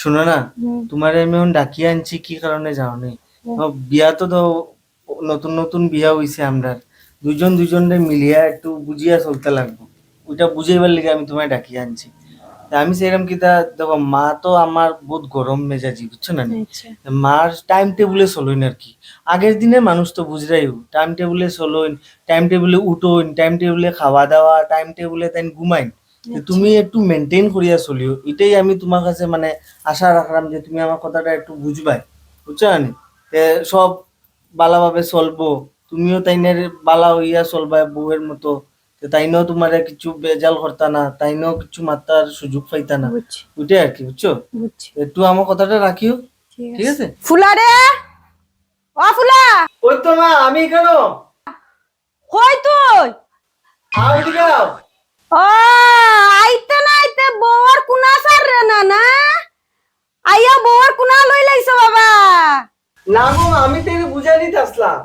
শোনো না তোমার আমি এখন ডাকিয়ে আনছি কি কারণে যাও নি বিয়া তো তো নতুন নতুন বিয়া হইছে আমরা দুজন দুজনে মিলিয়া একটু বুঝিয়া চলতে লাগবো। ওইটা বুঝাইবার লিগে আমি তোমায় ডাকিয়ে আনছি। আমি সেরকম কি তা দেখো মা তো আমার বহুত গরম মেজাজি বুঝছ না মার টাইম টেবিলে চলোইন আর কি। আগের দিনে মানুষ তো বুঝরাই টাইম টেবিলে চলোইন টাইম টেবিলে উঠোইন টাইম টেবিলে খাওয়া দাওয়া টাইম টেবিলে তাই ঘুমাইন। তুমি একটু মেনটেন করিয়া চলিও এটাই আমি তোমার কাছে মানে আশা রাখলাম যে তুমি আমার কথাটা একটু বুঝবাই। বুঝছ না সব বালাভাবে চলবো তুমিও তাইনের বালা হইয়া চলবা বউয়ের মতো তাইনও তোমার কিছু বেজাল করতা না তাইনও কিছু মাত্রার সুযোগ পাইতা না। বুঝছি ওইটাই আর কি বুঝছ একটু আমার কথাটা রাখিও ঠিক আছে। ফুলা রে ও ফুলা! ওই তো মা আমি কেন কই তুই আও। ও আইতে না আইতে বউর কুনা সার রে না না আইয়া বউর কুনা লই লাইছো বাবা? না গো আমি তো বুঝা নিতে আসলাম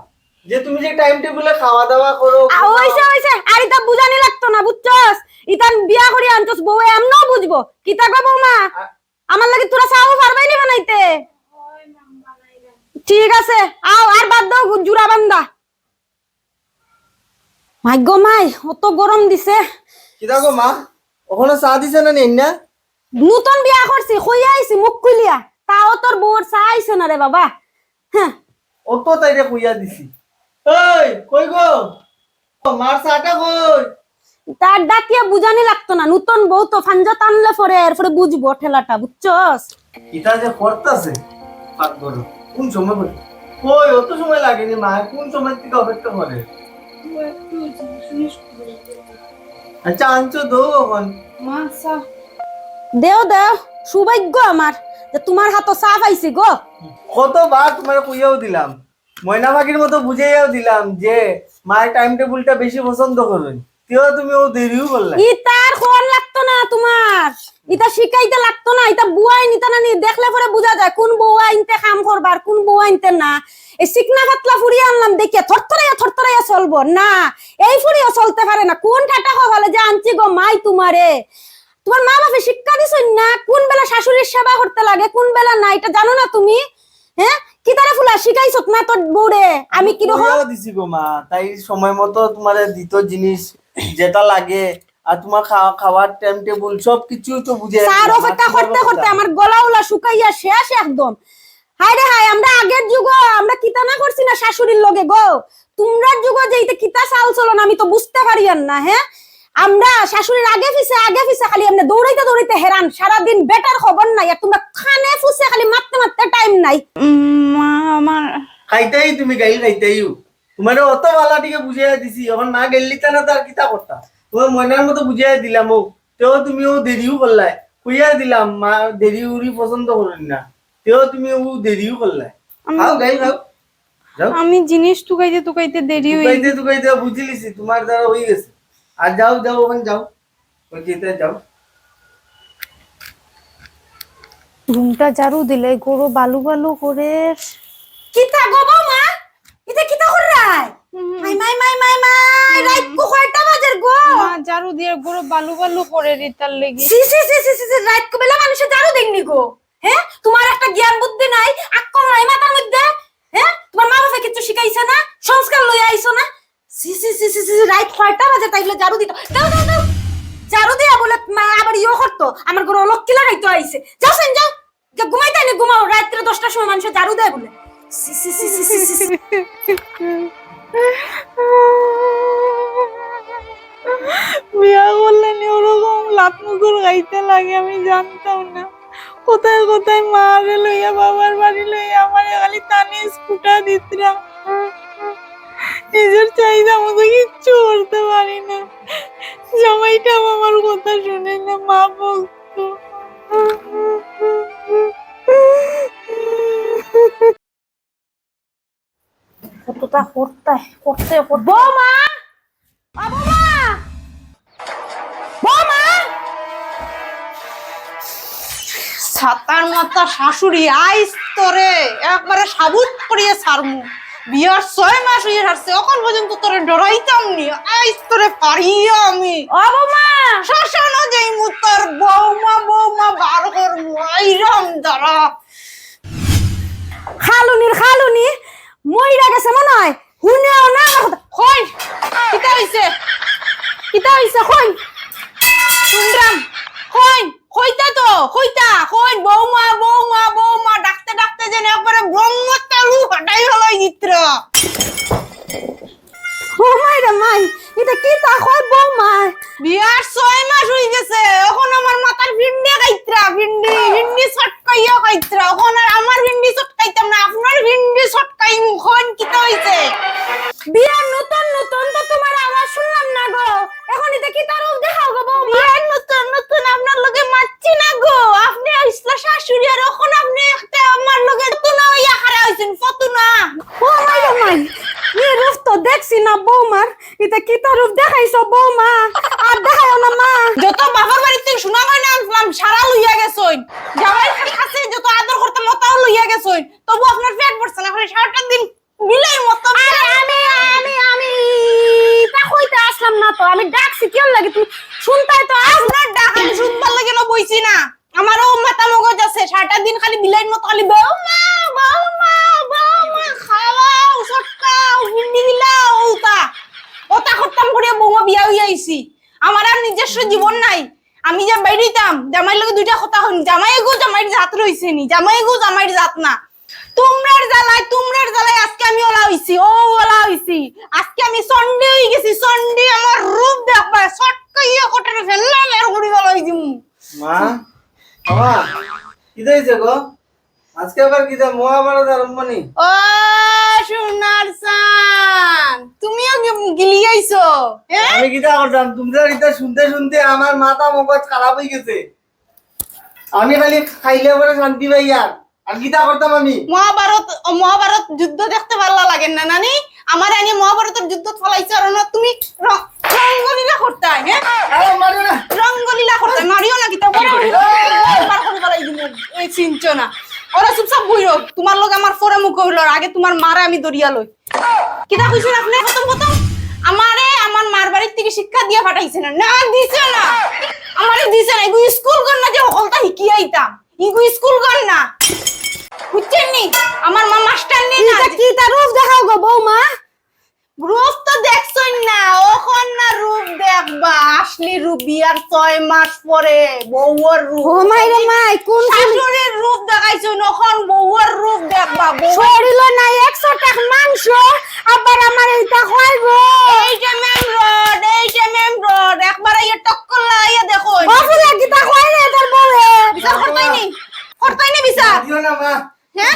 যে তুমি যে টাইম টেবিলে খাওয়া দাওয়া করো হইছে হইছে। আর ইতা বুঝানি লাগতো না বুঝছস? ইতান বিয়া করি আনছস বউ এমনও বুঝব। কিতা গো বৌমা? আমার লাগি তোরা চাও পারবাই নি বানাইতে ঠিক আছে আও আর বাদ দাও জুরা বান্দা। মাই গো মাই অত গরম দিছে। গো মা ওখানে চা দিছে না নেই না নতুন বিয়া করছি কইয়া আইছি মুখ খুলিয়া। তাও তোর বউর চা আইছে না রে বাবা? হ্যাঁ। অত তাইরে কইয়া দিছি। এই কই গো? মার চাটা কই? তার ডাকিয়া বুঝানি লাগতো না নতুন বউ তো ফাঞ্জা টানলে পরে এরপরে বুঝব ঠেলাটা বুঝছস? কিতা যে করতাছে পাক কোন সময় করে কই অত সময় লাগেনি মা কোন সময় থেকে অপেক্ষা করে? আচ্ছা আনছো দো এখন দেও দেও সৌভাগ্য আমার যে তোমার হাত চা পাইছি গো। কতবার তোমার কুইয়াও দিলাম। ময়না পাখির মতো বুঝাইয়াও দিলাম যে মায়ের টাইম টেবিলটা বেশি পছন্দ করবেন। তেও তুমি ও দেরিও করলে। ই কোন লাগতো না তোমার? ইটা শিখাইতে লাগতো না এটা বুয়াই নিতে না দেখলে পরে বোঝা যায় কোন বউয়া ইনতে কাম করবার কোন বউয়া ইনতে না। এই চিকনা পাতলা ফুরিয়ে আনলাম দেখে থরথরাইয়া থরথরাইয়া চলবো। না এই ফুরিয়ে চলতে পারে না। কোন ঠাটা হবালে যে আনছি গো মাই তোমারে? তোমার মা বাপে শিক্ষা দিছই না? কোন বেলা শাশুড়ির সেবা করতে লাগে কোন বেলা না? এটা জানো না তুমি? হ্যাঁ? কি তারা ফুলা শিখাইছ না তোর বউরে? আমি কীরকম? কইয়াও দিছি গো মা। তাই সময় মতো তোমার দিত জিনিস। যেটা লাগে। আর তোমার খাওয়া খাওয়ার টাইম টেবিল সব কিছু তো বুঝে চার অপেক্ষা করতে করতে আমার গলা উলা শুকাইয়া শেষ একদম। হাই রে হাই আমরা আগের যুগ আমরা কিতা না করছি না শাশুড়ির লগে গো? তোমরা যুগ যে এটা কিতা চাল চলো না আমি তো বুঝতে পারি আর না হ্যাঁ? আমরা শাশুড়ির আগে পিছে আগে পিছে খালি আমরা দৌড়াইতে দৌড়াইতে হেরান। সারাদিন বেটার খবর নাই আর তোমরা খানে ফুসে খালি মারতে মারতে টাইম নাই। মা আমার খাইতেই তুমি গাইল খাইতেইও তোমার অত বালা টিকে বুঝাইয়া দিছি এখন না গেলি তা না তার কিতা করতা? তোমার ময়নার মতো বুঝাইয়া দিলাম ও। তেও তুমি ও দেরিও করলাই। কইয়া দিলাম মা দেরি উরি পছন্দ করেন না। তেও তুমি ও দেরিও করলাই। খাও গাই খাও। যাও। আমি জিনিস টুকাইতে টুকাইতে দেরি হয়ে তুকাইতে তুকাইতে বুঝলিছি তোমার দ্বারা হয়ে গেছে। আর যাও যাও ওখানে যাও। ওই যেতে যাও। রুমটা ঝাড়ু দিলে গরু বালু বালু করে কিতা গো বৌমা এটা কিতা কর রাই মাই মাই মাই মাই মাই রাইত কো কয়টা বাজের গো মা ঝাড়ু দিয়ে গরু বালু বালু করে রিতার লেগে সি সি সি সি সি রাত কো বেলা মানুষে জারু দেননি গো হ্যাঁ তোমার একটা জ্ঞান বুদ্ধি নাই আক্কল নাই মাথার মধ্যে হ্যাঁ তোমার মা বাবা কিছু শিখাইছে না সংস্কার লই আইছো না সি সি সি সি রাত কয়টা বাজে তাইলে জারু দিত দাও দাও দাও জারু দিয়া বলে মা আবার ইয়ে করতো আমার ঘরে লক্ষ্মী লাগাইতো আইছে যাও সেন যাও যা ঘুমাইতে নে ঘুমাও রাত্রে দশটার সময় মানুষে জারু দেয় বলে সি সি সি সি সি। বিয়া করলে ওরকম লাত মুকুর গাইতে লাগে আমি জানতাম না। কোথায় কোথায় মারে লইয়া বাবার বাড়ি লইয়া আমার খালি টানে স্কুটা দিতরা। নিজের চাহিদা মতো কিচ্ছু করতে পারি না। জামাইটা আমার কথা শুনে না মা বলতো। কতটা করতে করতে। বৌমা! ছাতার মাথা শাশুড়ি আইস তোরে। একবারে সাবুত করিয়ে সারমু বিয়ার ছয় মাস হয়ে হারছে এখন পর্যন্ত তোরে ডরাইতাম নি। আইস তোরে পারিয়া আমি। ও বৌমা! শ্মশানো যাই মু তোর বৌমা বৌমা বার কর আইরাম দাঁড়া। খালুনির খালুনি মইরা গেছে মনে হয়। হুনেও না আমার কথা কই কিতা হইছে? কিতা হইছে কই শুনরাম কই কইতা তো কইতা কই বৌমা বৌমা বৌমা। বৌমার এটা কি তার রূপ দেখাইছো বৌমা? আর দেখাও না মা। যত বাবার বাড়ি থেকে শোনা হয় না আনলাম সারা লইয়া গেছইন। জামাই কাছে যত আদর করতে মতাও লইয়া গেছইন। তবু আপনার পেট পড়ছে না এখন সারাটা দিন বিলাই মতো। আরে আমি আমি আমি তা কইতে আসলাম না তো আমি ডাকছি কেন লাগে তুমি শুনতাই তো আপনার ডাক আমি শুনবার লাগে না বইছি না। আমারও মাথা মগজ আছে সারাটা দিন খালি বিলাই মতো খালি বৌমা। বৌমা বৌমা খাওয়াও সটকাও হিন্দি বিলাও ওটা ওটা করতাম করে বৌমা বিয়া হইয়া আইছি আমার আর নিজস্ব জীবন নাই। আমি যে বাইরেতাম জামাইয়ের লগে দুইটা কথা হইনি জামাই গো জামাইয়ের জাত রইছে নি? জামাই গো জামাইয়ের জাত না। তোমরার জ্বালায় তোমরার জ্বালায় আজকে আমি ওলা হইছি ও ওলা হইছি আজকে আমি সন্ডে হয়ে গেছি। সন্ডে আমার রূপ দেখবা সটকাইয়া কোটারে ফেললাম এর গুড়ি গলা হই দিমু। মা, বাবা, কি হয়েছে গো? আজকে আবার কি যা মহাভারত আরম্ভ ও সোনার সান তুমিও গিলি আইছো হ্যাঁ আমি কিটা করতাম তোমরা এটা শুনতে শুনতে আমার মাথা মগজ খারাপ হয়ে গেছে আমি খালি খাইলে পরে শান্তি পাই আর আর কিটা করতাম আমি মহাভারত মহাভারত যুদ্ধ দেখতে ভালো লাগে না নানি আমার আনি মহাভারতের যুদ্ধ ফলাইছো আর না তুমি রঙ্গলীলা করতে হয়, হ্যাঁ আরে না রঙ্গলীলা করতে হয়। মারিও না বড় করে ফেলাই দিমু এই চিনছো না ওরা চুপচাপ বইরো। তোমার লোক আমার ফোরে মুখ হইল আগে তোমার মারে আমি দরিয়া লই। কিতা কইছেন আপনি? প্রথম প্রথম। আমারে আমার মার বাড়ির থেকে শিক্ষা দিয়া পাঠাইছে না না দিছে না। আমারে দিছে না। ইগু স্কুল গন না যে হলতা হিকি আইতাম। ইগু স্কুল গন না। বুঝছেন নি? আমার মা মাস্টার নি না। কি তার রূপ দেখাও গো বৌমা? রূপ তো দেখছই না ওখন না রূপ দেখবা। আসলি রূপ বিয়ার ছয় মাস পরে বউর রূপ। ও মাই রে মাই কোন শাশুড়ির রূপ দেখাইছো নখন বউর রূপ দেখবা শরীর নাই একশো টাকা মাংস আবার আমার এইটা হয় গো। এই যে মেম রোড এই যে মেম রোড একবার ইয়ে টক্কর লাগাইয়া দেখো। বাবুলা কি তা হয় রে তোর বউয়ে বিচার করতাই নি করতাই নি বিচার? দিও না মা?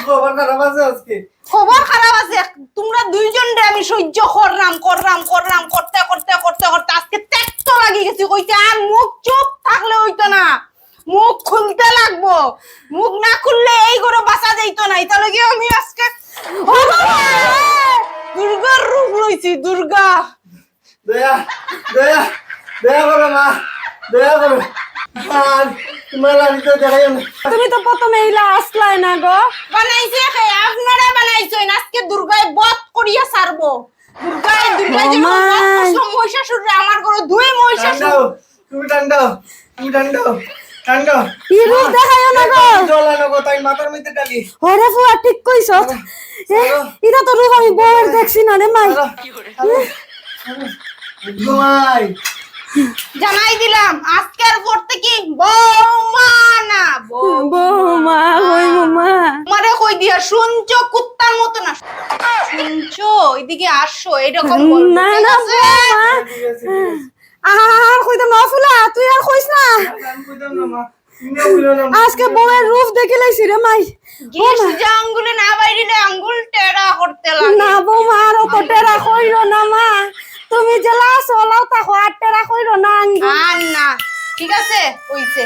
খবর খারাপ আছে আজকে? খবর খারাপ আছে। তোমরা দুইজন আমি সহ্য করলাম করলাম করলাম করতে করতে করতে করতে। আজকে ত্যাক্ত লাগি গেছি কইতে আর মুখ চুপ থাকলে হইতো না। মুখ খুলতে লাগবো। মুখ না খুললে এই করে বাঁচা যাইতো না। এটা লগে আমি আজকে দুর্গার রূপ লইছি দুর্গা। দয়া দয়া দয়া করো মা দয়া করো। তুমি তো প্রথমে এইলা আসলাই না গো। বানাইছে খে আপনারা বানাইছেন। আজকে দুর্গায় বধ করিয়া সারবো দুর্গায় দুর্গায় যে মা! মহিষাসুর আমার ঘরে দুই মহিষাসুর ঠান্ডাও তুমি ঠান্ডাও তুমি ঠান্ডাও ঠান্ডাও কি রূপ দেখাইও না গো। তাই মাথার মধ্যে ডালি ওরে ফুয়া ঠিক কইছ এটা তো রূপ আমি বউয়ের দেখছি না রে মাই। ঘুমাই জানাই দিলাম আজকের পর থেকে বৌমা না বৌমা। ওই মা আমারে কই দিয়া শুনছো? কুত্তার মতো না শুনছো? এদিকে আসো এরকম না না বৌমা। আর কইতে না ফুলা তুই আর কইস না। কইতাম। আজকে বউয়ের রূপ দেখে লাইছি রে মাই। সুজা আঙ্গুলে না বাইরিলে আঙ্গুল টেরা করতে লাগে। না বৌমা আর অত টেরা কইর না মা। তুমি জেলা সলাও তা হাত টেরা কইর না আর না ঠিক আছে হইছে